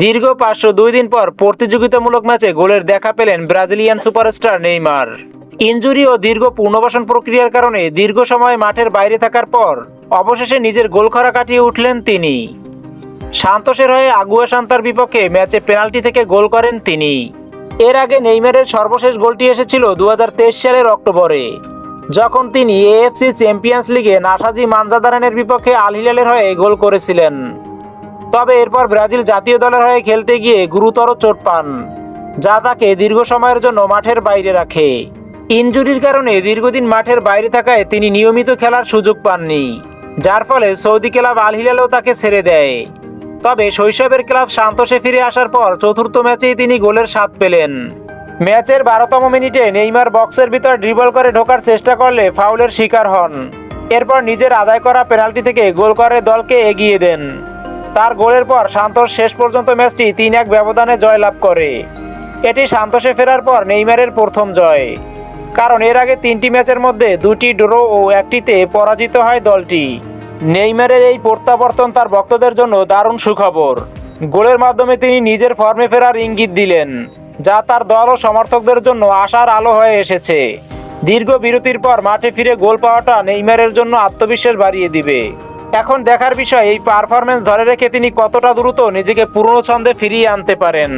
দীর্ঘ পাঁচশো দুই দিন পর প্রতিযোগিতামূলক ম্যাচে গোলের দেখা পেলেন ব্রাজিলিয়ান সুপারস্টার নেইমার। ইনজুরি ও দীর্ঘ পুনর্বাসন প্রক্রিয়ার কারণে দীর্ঘ সময় মাঠের বাইরে থাকার পর অবশেষে নিজের গোল খরা কাটিয়ে উঠলেন তিনি। সান্তোসের হয়ে আগুয়া সান্তার বিপক্ষে ম্যাচে পেনাল্টি থেকে গোল করেন তিনি। এর আগে নেইমারের সর্বশেষ গোলটি এসেছিল দু হাজার তেইশ সালের অক্টোবরে, যখন তিনি এএফসি চ্যাম্পিয়ন্স লিগে নাসাজি মানজাদারানের বিপক্ষে আল হিলালের হয়ে গোল করেছিলেন। তবে এরপর ব্রাজিল জাতীয় দলের হয়ে খেলতে গিয়ে গুরুতর চোট পান। যা তাকে দীর্ঘ সময়ের জন্য মাঠের বাইরে রাখে। ইনজুরির কারণে দীর্ঘদিন মাঠের বাইরে থাকায় তিনি নিয়মিত খেলার সুযোগ পাননি, যার ফলে সৌদি ক্লাব আল হিলালও তাকে ছেড়ে দেয়। তবে শৈশবের ক্লাব সান্তোষে ফিরে আসার পর চতুর্থ ম্যাচেই তিনি গোলের স্বাদ পেলেন। ম্যাচের বারোতম মিনিটে নেইমার বক্সের ভিতর ড্রিবল করে ঢোকার চেষ্টা করলে ফাউলের শিকার হন। এরপর নিজের আদায় করা পেনাল্টি থেকে গোল করে দলকে এগিয়ে দেন। তার গোলের পর সান্তোষ শেষ পর্যন্ত ম্যাচটি তিন এক ব্যবধানে জয়লাভ করে। এটি সান্তোষে ফেরার পর নেইমারের প্রথম জয়। কারণ এর আগে তিনটি ম্যাচের মধ্যে দুটি ড্র ও একটিতে পরাজিত হয় দলটি। নেইমারের এই প্রত্যাবর্তন তার ভক্তদের জন্য দারুণ সুখবর। গোলের মাধ্যমে তিনি নিজের ফর্মে ফেরার ইঙ্গিত দিলেন, যা তার দল ও সমর্থকদের জন্য আশার আলো হয়ে এসেছে। দীর্ঘ বিরতির পর মাঠে ফিরে গোল পাওয়াটা নেইমারের জন্য আত্মবিশ্বাস বাড়িয়ে দিবে। এখন দেখার বিষয়, এই পারফরমেন্স ধরে রেখে তিনি কতটা দ্রুত নিজেকে পুরনো ছন্দে ফিরিয়ে আনতে পারেন।